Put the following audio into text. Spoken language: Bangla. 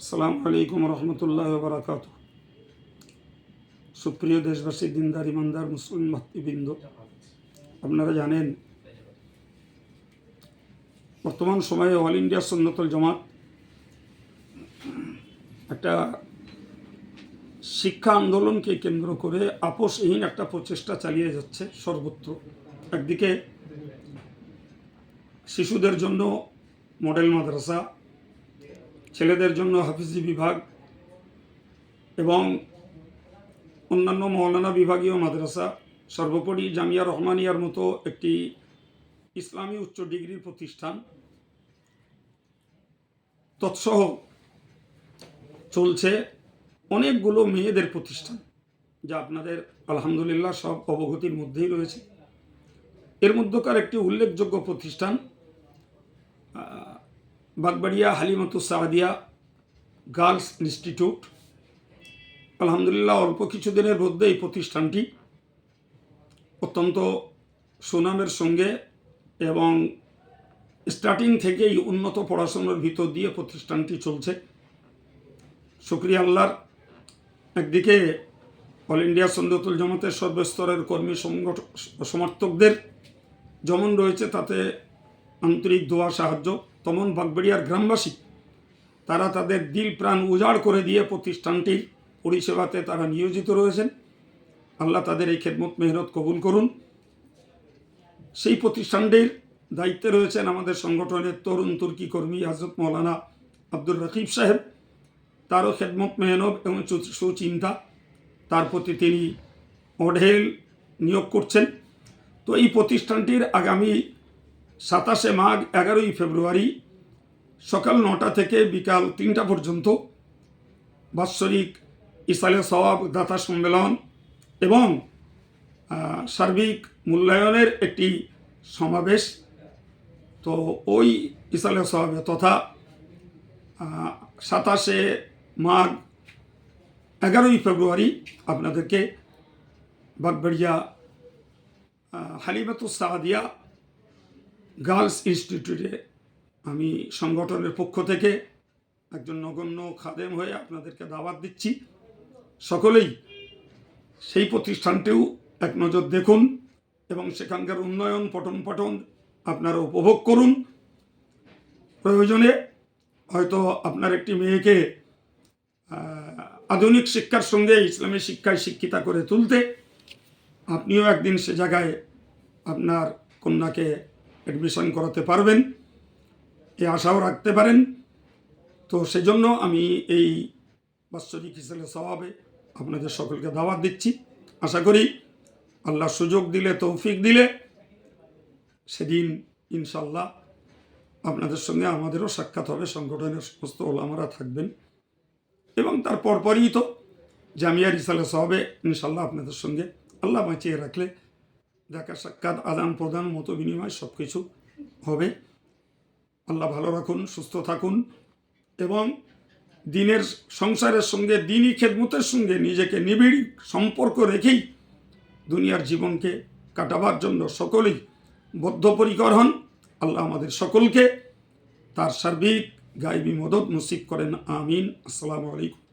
আসসালামু আলাইকুম রহমতুল্লাহ বারাকাত সুপ্রিয় দেশবাসী, দিনদার, ইমানদার, মুসলিম ভাতৃবৃন্দ, আপনারা জানেন, বর্তমান সময়ে অল ইন্ডিয়া সন্ন্যতল জমাত একটা শিক্ষা আন্দোলনকে কেন্দ্র করে আপোষহীন একটা প্রচেষ্টা চালিয়ে যাচ্ছে সর্বত্র। একদিকে শিশুদের জন্য মডেল মাদ্রাসা ছেলেদের জন্য হাফিজি বিভাগ এবং অন্যান্য মৌলানা বিভাগীয় মাদ্রাসা, সর্বোপরি জামিয়া রহমানিয়ার মতো একটি ইসলামী উচ্চ ডিগ্রির প্রতিষ্ঠান। তৎসহ চলছে অনেকগুলো মেয়েদের প্রতিষ্ঠান, যা আপনাদের আলহামদুলিল্লাহ সব অবগতির মধ্যেই রয়েছে। এর মধ্যকার একটি উল্লেখযোগ্য প্রতিষ্ঠান বাগবাড়িয়া, হালিমাতু সাদিয়া গার্লস ইনস্টিটিউট। আলহামদুলিল্লাহ, অল্প কিছুদিনের মধ্যে এই প্রতিষ্ঠানটি অত্যন্ত সুনামের সঙ্গে এবং স্টার্টিং থেকেই উন্নত পড়াশোনার ভিতর দিয়ে প্রতিষ্ঠানটি চলছে। শুক্রিয়া আল্লাহর। একদিকে অল ইন্ডিয়া সন্দ্যতুল জামাতের সর্বস্তরের কর্মী সমর্থকদের যেমন রয়েছে, তাতে আন্তরিক দোয়া, সাহায্য তমন বাগবেড়িয়ার গ্রামবাসী, তারা তাদের দিল প্রাণ উজাড় করে দিয়ে প্রতিষ্ঠানটির পরিষেবাতে তারা নিয়োজিত রয়েছেন। আল্লাহ তাদের এই খেদমত মেহনত কবুল করুন। সেই প্রতিষ্ঠানটির দায়িত্বে রয়েছেন আমাদের সংগঠনের তরুণ তুর্কি কর্মী হজরত মৌলানা আব্দুর রকিব সাহেব। তারও খেদমত মেহনত এবং সুচিন্তা, তার প্রতি তিনি অঢেল নিয়োগ করছেন। তো এই প্রতিষ্ঠানটির আগামী সাতাশে মাঘ, এগারোই ফেব্রুয়ারি সকাল নটা থেকে বিকাল তিনটা পর্যন্ত বাৎসরিক ইসালে সওয়াব, দাতা সম্মেলন এবং সার্বিক মূল্যায়নের একটি সমাবেশ। তো ওই ইসালে সওয়াবে তথা সাতাশে মাঘ, এগারোই ফেব্রুয়ারি আপনাদেরকে বাগবাড়িয়া হালিমাতুস সাদিয়া গার্লস ইনস্টিটিউটে আমি সংগঠনের পক্ষ থেকে একজন নগণ্য খাদেম হয়ে আপনাদেরকে দাওয়াত দিচ্ছি। সকলেই সেই প্রতিষ্ঠানটিও এক নজর দেখুন এবং সেখানকার উন্নয়ন পঠন পঠন আপনারা উপভোগ করুন। প্রয়োজনে হয়তো আপনার একটি মেয়েকে আধুনিক শিক্ষার সঙ্গে ইসলামী শিক্ষায় শিক্ষিতা করে তুলতে, আপনিও একদিন সে জায়গায় আপনার কন্যাকে অ্যাডমিশন করাতে পারবেন, এ আশাও রাখতে পারেন। তো সেজন্য আমি এই বাৎসরিক হিসেবে স্বভাবে আপনাদের সকলকে দাওয়াত দিচ্ছি। আশা করি আল্লাহ সুযোগ দিলে, তৌফিক দিলে সেদিন ইনশাল্লাহ আপনাদের সঙ্গে আমাদেরও সাক্ষাৎ হবে, সংগঠনের সমস্ত ওলামারা থাকবেন। এবং তার পরপরই তো জামিয়া রিসালে সবে ইনশাল্লাহ আপনাদের সঙ্গে আল্লাহ বাঁচিয়ে রাখলে দেখা সাক্ষাৎ আদান প্রদান, মতো বিনিময় সব কিছু হবে। আল্লাহ ভালো রাখুন, সুস্থ থাকুন এবং দিনের সংসারের সঙ্গে, দিনই খেদমতের সঙ্গে নিজেকে নিবিড় সম্পর্ক রেখেই দুনিয়ার জীবনকে কাটাবার জন্য সকলেই বদ্ধপরিকর হন। আল্লাহ আমাদের সকলকে তার সার্বিক গাইবী মদত নসিব করেন। আমিন। আসসালামু আলাইকুম।